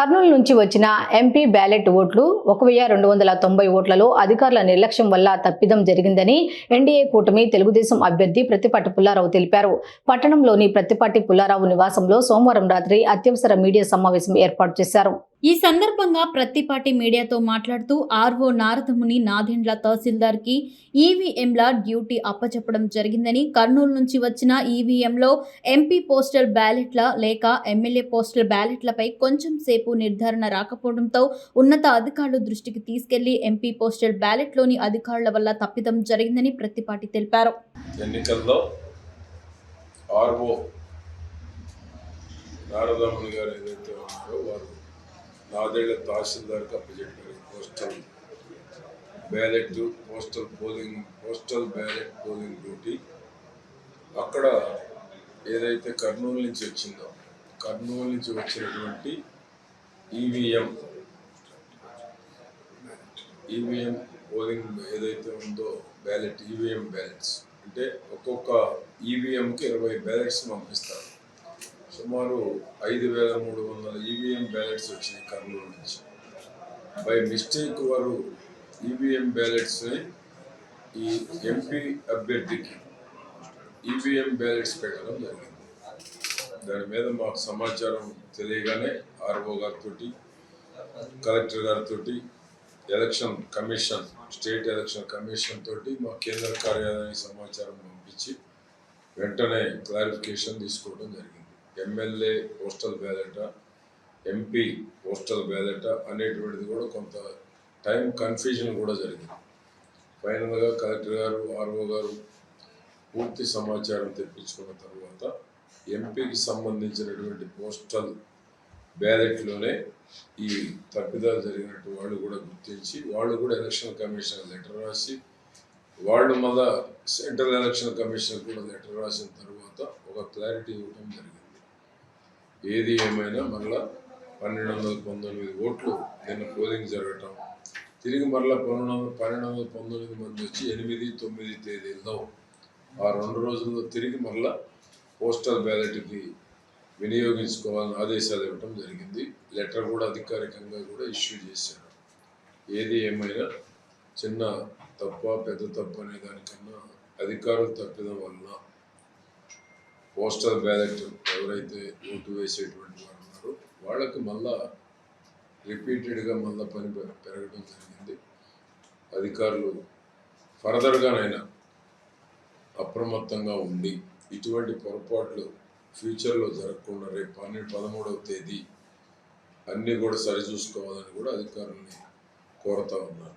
కర్నూలు నుంచి వచ్చిన MP ballot ఓట్లు ఒక వెయ్యి రెండు వందల తొంభై ఓట్లలో అధికారుల నిర్లక్ష్యం వల్ల తప్పిదం జరిగిందని ఎన్డీఏ కూటమి తెలుగుదేశం అభ్యర్థి ప్రతిపాటి పుల్లారావు తెలిపారు. పట్టణంలోని ప్రతిపాటి పుల్లారావు నివాసంలో సోమవారం రాత్రి అత్యవసర మీడియా సమావేశం ఏర్పాటు చేశారు. ఈ సందర్భంగా ప్రత్తిపాటి మీడియాతో మాట్లాడుతూ ఆర్వో నారదముని నాదెండ్ల తహసీల్దార్కి ఈవీఎంల డ్యూటీ అప్పచెప్పడం జరిగిందని కర్నూలు నుంచి వచ్చిన ఈవీఎంలో ఎంపీ పోస్టల్ బ్యాలెట్ల లేక ఎమ్మెల్యే పోస్టల్ బ్యాలెట్లపై కొంచెం సేపు నిర్ధారణ రాకపోవడంతో ఉన్నత అధికారుల దృష్టికి తీసుకెళ్ళి ఎంపీ పోస్టల్ బ్యాలెట్లోని అధికారుల వల్ల తప్పిదం జరిగిందని ప్రత్తిపాటి తెలిపారు. ఎన్నికల్లో ఆర్వో నారదముని గారు ఏదైతే ఉన్నారో వారు నాదేళ్ళ తహసీల్దార్కి అప్పచెప్పారు postal ballot postal polling postal ballot polling duty. అక్కడ ఏదైతే కర్నూలు నుంచి వచ్చిందో కర్నూలు నుంచి వచ్చినటువంటి ఈవీఎం ఈవీఎం పోలింగ్ ఏదైతే ఉందో బ్యాలెట్ ఈవీఎం బ్యాలెట్స్. అంటే ఒక్కొక్క ఈవీఎంకి ఇరవై బ్యాలెట్స్ పంపిస్తారు. సుమారు ఐదు వేల మూడు వందల ఈవీఎం బ్యాలెట్స్ వచ్చినాయి కర్నూలు నుంచి. బై మిస్టేక్ వారు ఈవీఎం బ్యాలెట్స్ని ఈ ఎంపీ అభ్యర్థికి ఈవీఎం బ్యాలెట్స్ పెట్టడం జరిగింది. దాని మీద మాకు సమాచారం తెలియగానే ఆర్ఓ గారితో కలెక్టర్ గారితో election commission state election commission తోటి మా కేంద్ర కార్యాలయానికి సమాచారం పంపించి వెంటనే క్లారిఫికేషన్ తీసుకోవడం జరిగింది. ఎమ్మెల్యే పోస్టల్ బ్యాలెటా ఎంపీ పోస్టల్ బ్యాలెటా అనేటువంటిది కూడా కొంత టైం కన్ఫ్యూజన్ కూడా జరిగింది. ఫైనల్గా కలెక్టర్ గారు ఆర్ఓ గారు పూర్తి సమాచారం తెప్పించుకున్న తర్వాత ఎంపీకి సంబంధించినటువంటి పోస్టల్ బ్యాలెట్లోనే ఈ తప్పిదాలు జరిగినట్టు వాళ్ళు కూడా గుర్తించి వాళ్ళు కూడా ఎలక్షన్ కమిషన్ లెటర్ రాసి వాళ్ళు మళ్ళా సెంట్రల్ ఎలక్షన్ కమిషన్ కూడా లెటర్ రాసిన తర్వాత ఒక క్లారిటీ ఇవ్వడం జరిగింది. ఏది ఏమైనా మరలా పన్నెండు వందల పంతొమ్మిది ఓట్లు నిన్న పోలింగ్ జరగటం. తిరిగి మరలా పన్నెండు వందల పన్నెండు వందల పంతొమ్మిది మంది వచ్చి ఎనిమిది తొమ్మిది తేదీల్లో ఆ రెండు రోజుల్లో తిరిగి మరలా పోస్టల్ బ్యాలెట్కి వినియోగించుకోవాలని ఆదేశాలు ఇవ్వటం జరిగింది. లెటర్ కూడా అధికారికంగా కూడా ఇష్యూ చేశారు. ఏది ఏమైనా చిన్న తప్ప పెద్ద తప్పు అనే దానికన్నా అధికారులు తప్పిదం వలన పోస్టల్ బ్యాలెట్ ఎవరైతే ఓటు వేసేటువంటి వారు ఉన్నారో వాళ్ళకి మళ్ళా రిపీటెడ్గా మళ్ళా పని పెరగడం జరిగింది. అధికారులు ఫర్దర్గానైనా అప్రమత్తంగా ఉండి ఇటువంటి పొరపాట్లు ఫ్యూచర్లో జరగకుండా రేపు పన్నెండు పదమూడవ తేదీ అన్నీ కూడా సరిచూసుకోవాలని కూడా అధికారుల్ని కోరుతా ఉన్నాను